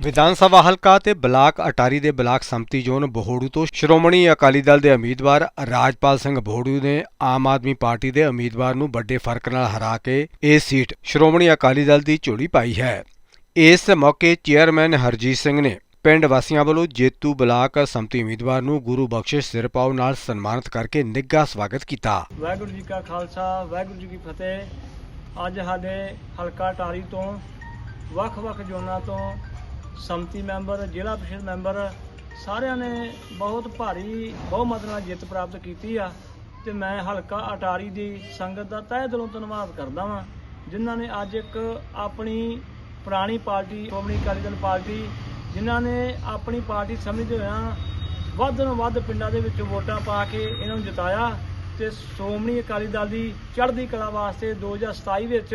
ਵਿਧਾਨ ਸਭਾ ਹਲਕਾ ਤੇ ਬਲਾਕ ਅਟਾਰੀ ਦੇ ਬਲਾਕ ਸੰਮਤੀ ਜ਼ੋਨ ਬਹੋੜੂ ਤੋਂ ਸ਼੍ਰੋਮਣੀ ਅਕਾਲੀ ਦਲ ਦੇ ਉਮੀਦਵਾਰ ਰਾਜਪਾਲ ਸਿੰਘ ਬਹੋੜੂ ਨੇ ਆਮ ਆਦਮੀ ਪਾਰਟੀ ਦੇ ਉਮੀਦਵਾਰ ਨੂੰ ਵੱਡੇ ਫ਼ਰਕ ਨਾਲ ਹਰਾ ਕੇ ਇਹ ਸੀਟ ਸ਼੍ਰੋਮਣੀ ਅਕਾਲੀ ਦਲ ਦੀ ਝੋਲੀ ਪਾਈ ਹੈ। ਇਸ ਮੌਕੇ ਚੇਅਰਮੈਨ ਹਰਜੀਤ ਸਿੰਘ ਨੇ ਪਿੰਡ ਵਾਸੀਆਂ ਵੱਲੋਂ ਜੇਤੂ ਬਲਾਕ ਸੰਮਤੀ ਉਮੀਦਵਾਰ ਨੂੰ ਗੁਰੂ ਬਖਸ਼ਿਸ਼ ਸਿਰਪਾਉ ਨਾਲ ਸਨਮਾਨਿਤ ਕਰਕੇ ਨਿੱਘਾ ਸਵਾਗਤ ਕੀਤਾ। ਵਾਹਿਗੁਰੂ ਜੀ ਕਾ ਖਾਲਸਾ, ਵਾਹਿਗੁਰੂ ਜੀ ਕੀ ਫਤਿਹ। ਅੱਜ ਸਾਡੇ ਹਲਕਾ ਟਾਰੀ ਤੋਂ ਵੱਖ-ਵੱਖ ਜ਼ੋਨਾਂ ਤੋਂ ਸੰਮਤੀ ਮੈਂਬਰ, ਜ਼ਿਲ੍ਹਾ ਪ੍ਰੀਸ਼ਦ ਮੈਂਬਰ ਸਾਰਿਆਂ ਨੇ ਬਹੁਤ ਭਾਰੀ ਬਹੁਮਤ ਨਾਲ ਜਿੱਤ ਪ੍ਰਾਪਤ ਕੀਤੀ ਆ ਤੇ ਮੈਂ ਹਲਕਾ ਅਟਾਰੀ ਦੀ ਸੰਗਤ ਦਾ ਤਹਿ ਦਿਲੋਂ ਧੰਨਵਾਦ ਕਰਦਾ ਵਾਂ, ਜਿਨ੍ਹਾਂ ਨੇ ਅੱਜ ਇੱਕ ਆਪਣੀ ਪੁਰਾਣੀ ਪਾਰਟੀ, ਸ਼੍ਰੋਮਣੀ ਅਕਾਲੀ ਦਲ ਪਾਰਟੀ, ਜਿਨ੍ਹਾਂ ਨੇ ਆਪਣੀ ਪਾਰਟੀ ਸਮਝਦੇ ਹੋਇਆਂ ਵੱਧ ਤੋਂ ਵੱਧ ਪਿੰਡਾਂ ਦੇ ਵਿੱਚ ਵੋਟਾਂ ਪਾ ਕੇ ਇਹਨਾਂ ਨੂੰ ਜਿਤਾਇਆ ਤੇ ਸ਼੍ਰੋਮਣੀ ਅਕਾਲੀ ਦਲ ਦੀ ਚੜ੍ਹਦੀ ਕਲਾ ਵਾਸਤੇ 2027 ਵਿੱਚ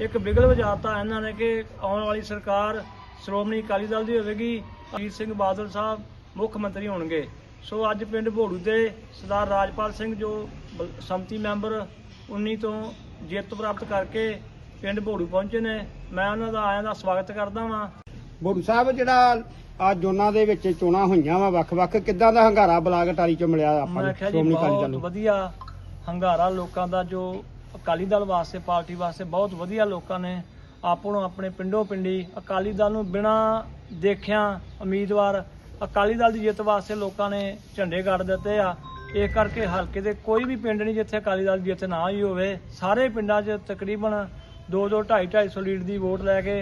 ਇੱਕ ਬਿਗਲ ਵਜਾਤਾ ਇਹਨਾਂ ਨੇ ਕਿ ਆਉਣ ਵਾਲੀ ਸਰਕਾਰ ਸ਼੍ਰੋਮਣੀ ਅਕਾਲੀ ਦਲ ਦੀ ਹੋਵੇਗੀ ਅਜੀਤ ਸਿੰਘ ਬਾਦਲ ਸਾਹਿਬ ਮੁੱਖ ਮੰਤਰੀ ਹੋਣਗੇ। ਸੋ ਅੱਜ ਪਿੰਡ ਭੋੜੂ ਦੇ ਸਰਦਾਰ ਰਾਜਪਾਲ ਸਿੰਘ ਜੋ ਸੰਮਤੀ ਮੈਂਬਰ 19 ਤੋਂ ਜਿੱਤ ਪ੍ਰਾਪਤ ਕਰਕੇ ਪਿੰਡ ਭੋੜੂ ਪਹੁੰਚੇ ਨੇ ਮੈਂ ਉਹਨਾਂ ਦਾ ਆਇਆਂ ਦਾ ਸਵਾਗਤ ਕਰਦਾ ਵਾਂ। ਬੋੜੂ ਸਾਹਿਬ ਜਿਹੜਾ ਆ ਜੋਨਾਂ ਦੇ ਵਿੱਚ ਚੋਣਾਂ ਹੋਈਆਂ ਵਾ ਵੱਖ-ਵੱਖ ਕਿੱਦਾਂ ਦਾ ਹੰਗਾਰਾ ਬਲਾਕ ਟਾਰੀ ਚੋਂ ਮਿਲਿਆ ਆਪਾਂ ਨੂੰ ਸ਼੍ਰੋਮਣੀ ਅਕਾਲੀ ਦਲ ਬਹੁਤ ਨੂੰ? ਵਧੀਆ ਹੰਗਾਰਾ ਲੋਕਾਂ ਦਾ ਜੋ ਅਕਾਲੀ ਦਲ ਵਾਸਤੇ ਪਾਰਟੀ ਵਾਸਤੇ ਬਹੁਤ ਵਧੀਆ ਲੋਕਾਂ ਨੇ ਆਪੋ ਨੂੰ ਆਪਣੇ ਪਿੰਡੋਂ ਪਿੰਡੀ ਅਕਾਲੀ ਦਲ ਨੂੰ ਬਿਨਾਂ ਦੇਖਿਆ ਉਮੀਦਵਾਰ ਅਕਾਲੀ ਦਲ ਦੀ ਜਿੱਤ ਵਾਸਤੇ ਲੋਕਾਂ ਨੇ ਝੰਡੇ ਗੱਡ ਦਿੱਤੇ ਆ। ਇਹ ਕਰਕੇ ਹਲਕੇ ਦੇ ਕੋਈ ਵੀ ਪਿੰਡ ਨਹੀਂ ਜਿੱਥੇ ਅਕਾਲੀ ਦਲ ਦੀ ਜਿੱਤ ਨਾ ਹੋਈ ਹੋਵੇ ਸਾਰੇ ਪਿੰਡਾਂ 'ਚ ਤਕਰੀਬਨ 2 2 2.5 250 ਲੀਡ ਦੀ ਵੋਟ ਲੈ ਕੇ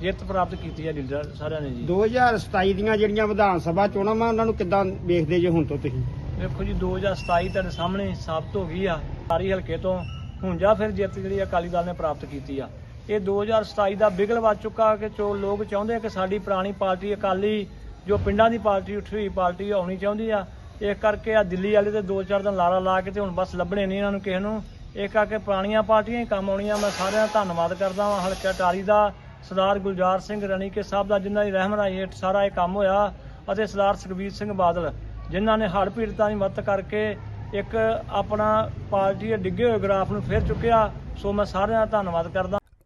ਜਿੱਤ ਪ੍ਰਾਪਤ ਕੀਤੀ ਹੈ ਲੀਡਰ ਸਾਰਿਆਂ ਨੇ ਜੀ। 2027 ਦੀਆਂ ਜਿਹੜੀਆਂ ਵਿਧਾਨ ਸਭਾ ਚੋਣਾਂ ਵਾ ਉਹਨਾਂ ਨੂੰ ਕਿੱਦਾਂ ਵੇਖਦੇ ਜੇ ਹੁਣ ਤੋਂ ਤੁਸੀਂ? ਵੇਖੋ ਜੀ 2027 ਤੁਹਾਡੇ ਸਾਹਮਣੇ ਸਾਬਤ ਹੋ ਗਈ ਆ। ਸਾਰੀ ਹਲਕੇ ਤੋਂ ਹੁਣ ਜਾਂ ਫਿਰ ਜਿੱਤ ਜਿਹੜੀ ਅਕਾਲੀ ਦਲ ਨੇ ਪ੍ਰਾਪਤ ਕੀਤੀ ਆ। ਇਹ 2027 ਦਾ ਬਿਗਲ ਵੱਜ ਚੁੱਕਾ ਕਿ ਜੋ ਲੋਕ ਚਾਹੁੰਦੇ ਆ ਕਿ ਸਾਡੀ ਪੁਰਾਣੀ ਪਾਰਟੀ ਅਕਾਲੀ, ਜੋ ਪਿੰਡਾਂ ਦੀ ਪਾਰਟੀ, ਉੱਠੀ ਹੋਈ ਪਾਰਟੀ ਆਉਣੀ ਚਾਹੁੰਦੀ ਆ ਇਸ ਕਰਕੇ ਆ ਦਿੱਲੀ ਵਾਲੇ ਤੇ ਦੋ ਚਾਰ ਦਿਨ ਲਾਰਾ ਲਾ ਕੇ ਤੇ ਹੁਣ ਬਸ ਲੱਭਣੇ ਨਹੀਂ ਇਹਨਾਂ ਨੂੰ ਕਿਸੇ ਨੂੰ। ਇਹ ਕਰਕੇ ਪੁਰਾਣੀਆਂ ਪਾਰਟੀਆਂ ਹੀ ਕੰਮ ਆਉਣੀਆਂ, ਮੈਂ ਸਾਰਿਆਂ ਦਾ ਧੰਨਵਾਦ ਕਰਦਾ ਹਾਂ ਹਲਕਾ ਟਾਰੀ ਦਾ ਸਰਦਾਰ ਗੁਲਜ਼ਾਰ ਸਿੰਘ ਰਣੀਕੇ ਸਾਹਿਬ ਦਾ, ਜਿਨ੍ਹਾਂ ਦੀ ਰਹਿਮਰਾਈ ਹੇਠ ਸਾਰਾ ਇਹ ਕੰਮ ਹੋਇਆ, ਅਤੇ ਸਰਦਾਰ ਸੁਖਬੀਰ ਸਿੰਘ ਬਾਦਲ, ਜਿਨ੍ਹਾਂ ਨੇ ਹੜ੍ਹ ਪੀੜਤਾਂ ਦੀ ਮਦਦ ਕਰਕੇ ਇੱਕ ਆਪਣਾ ਪਾਰਟੀ ਦੇ ਡਿੱਗੇ ਹੋਏ ਗ੍ਰਾਫ ਨੂੰ ਫੇਰ ਚੁੱਕਿਆ। ਸੋ ਮੈਂ ਸਾਰਿਆਂ ਦਾ ਧੰਨਵਾਦ ਕਰਦਾ